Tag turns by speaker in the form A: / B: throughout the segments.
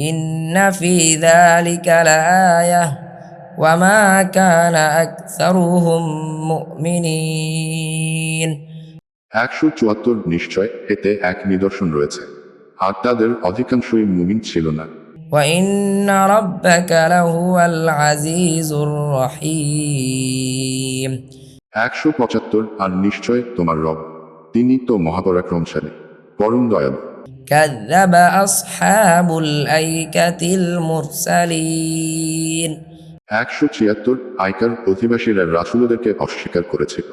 A: إن في ذلك لآية وما كان أكثرهم مؤمنين
B: একশো চুয়াত্তর নিশ্চয় এতে এক নিদর্শন রয়েছে আর তাদের অধিকাংশই মুমিন ছিল না
A: وإن ربك لهو العزيز الرحيم
B: একশো পঁচাত্তর আর নিশ্চয় তোমার রব তিনি তো মহাপরাক্রমশালী পরম দয়ালু
A: كذب أصحاب الأيكة المرسلين
B: একশো ছিয়াত্তর আইকার অধিবাসীরা রাসুলদেরকে অস্বীকার করেছিল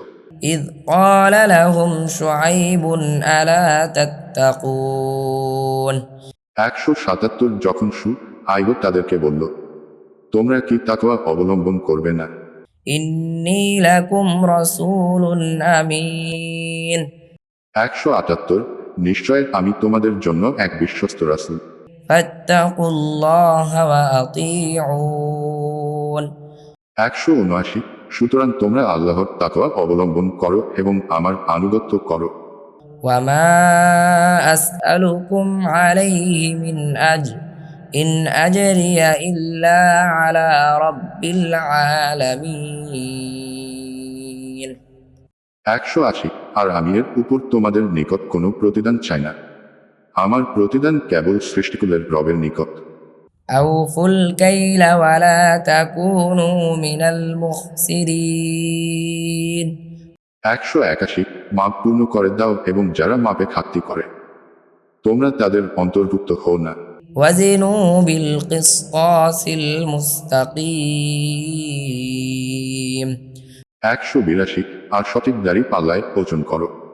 A: إذ قال لهم شعيب ألا تتقون
B: একশো সাতাত্তর যখন সু আইব তাদেরকে বলল তোমরা কি তাকওয়া অবলম্বন করবে না
A: إني لكم رسول أمين
B: একশো আটাত্তর নিশ্চয় আমি তোমাদের জন্য এক বিশ্বস্ত রাসুল
A: فاتقوا الله وأطيعون
B: একশো উনআশি সুতরাং তোমরা আল্লাহর তাকওয়া অবলম্বন করো এবং আমার আনুগত্য করো
A: وما أسألكم عليه من أجر إن أجري إلا على رب العالمين
B: একশো আশি আর আমি এর উপর তোমাদের নিকট কোনো প্রতিদান চাই না আমার প্রতিদান কেবল সৃষ্টিকুলের রবের নিকট
A: أوفوا الكيل ولا تكونوا من المخسرين
B: একশো একাশি মাপ পূর্ণ করে দাও এবং যারা মাপে খাতি করে তোমরা তাদের অন্তর্ভুক্ত হও না
A: وزنوا بالقسطاس المستقيم
B: একশো বিরাশি আর সঠিক দাড়ি পাল্লায় ওজন করো।